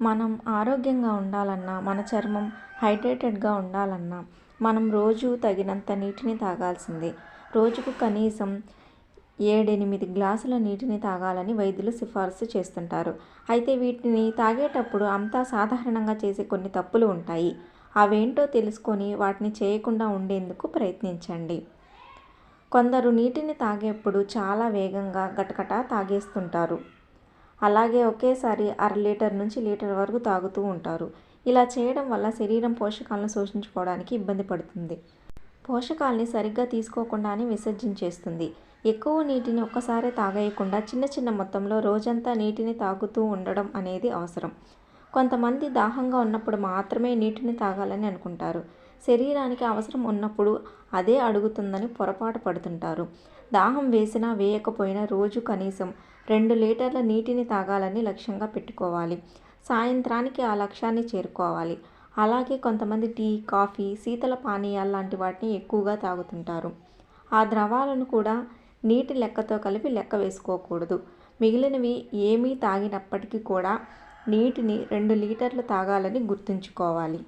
మనం ఆరోగ్యంగా ఉండాలన్నా మన చర్మం హైడ్రేటెడ్గా ఉండాలన్నా మనం రోజు తగినంత నీటిని తాగాల్సిందే. రోజుకు కనీసం ఏడెనిమిది గ్లాసుల నీటిని తాగాలని వైద్యులు సిఫార్సు చేస్తుంటారు. అయితే వీటిని తాగేటప్పుడు అంతా సాధారణంగా చేసే కొన్ని తప్పులు ఉంటాయి. అవేంటో తెలుసుకొని వాటిని చేయకుండా ఉండేందుకు ప్రయత్నించండి. కొందరు నీటిని తాగేప్పుడు చాలా వేగంగా గటగట తాగేస్తుంటారు. అలాగే ఒకేసారి అర లీటర్ నుంచి లీటర్ వరకు తాగుతూ ఉంటారు. ఇలా చేయడం వల్ల శరీరం పోషకాలను శోషించుకోవడానికి ఇబ్బంది పడుతుంది. పోషకాల్ని సరిగ్గా తీసుకోకుండానే విసర్జించేస్తుంది. ఎక్కువ నీటిని ఒక్కసారే తాగేయకుండా చిన్న చిన్న మొత్తంలో రోజంతా నీటిని తాగుతూ ఉండడం అనేది అవసరం. కొంతమంది దాహంగా ఉన్నప్పుడు మాత్రమే నీటిని తాగాలని అనుకుంటారు. శరీరానికి అవసరం ఉన్నప్పుడు అదే అడుగుతుందని పొరపాటు పడుతుంటారు. దాహం వేసినా వేయకపోయినా రోజు కనీసం రెండు లీటర్ల నీటిని తాగాలని లక్ష్యంగా పెట్టుకోవాలి. సాయంత్రానికి ఆ లక్ష్యాన్ని చేరుకోవాలి. అలాగే కొంతమంది టీ కాఫీ శీతల పానీయాలు లాంటి వాటిని ఎక్కువగా తాగుతుంటారు. ఆ ద్రవాలను కూడా నీటి లెక్కతో కలిపి లెక్క వేసుకోకూడదు. మిగిలినవి ఏమీ తాగినప్పటికీ కూడా నీటిని రెండు లీటర్లు తాగాలని గుర్తుంచుకోవాలి.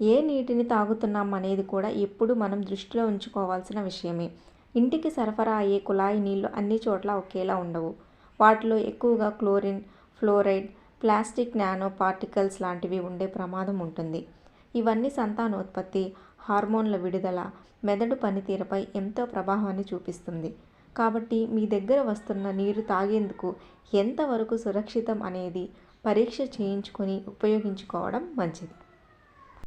ఏ నీటిని తాగుతున్నాం అనేది కూడా ఎప్పుడు మనం దృష్టిలో ఉంచుకోవాల్సిన విషయమే. ఇంటికి సరఫరా అయ్యే కుళాయి నీళ్ళు అన్ని చోట్ల ఒకేలా ఉండవు. వాటిలో ఎక్కువగా chlorine fluoride plastic nano particles లాంటివి ఉండే ప్రమాదం ఉంటుంది. ఇవన్నీ సంతానోత్పత్తి హార్మోన్ల విడుదల మెదడు పనితీరుపై ఎంతో ప్రభావాన్ని చూపిస్తుంది. కాబట్టి మీ దగ్గర వస్తున్న నీరు తాగేందుకు ఎంతవరకు సురక్షితం అనేది పరీక్ష చేయించుకొని ఉపయోగించుకోవడం మంచిది.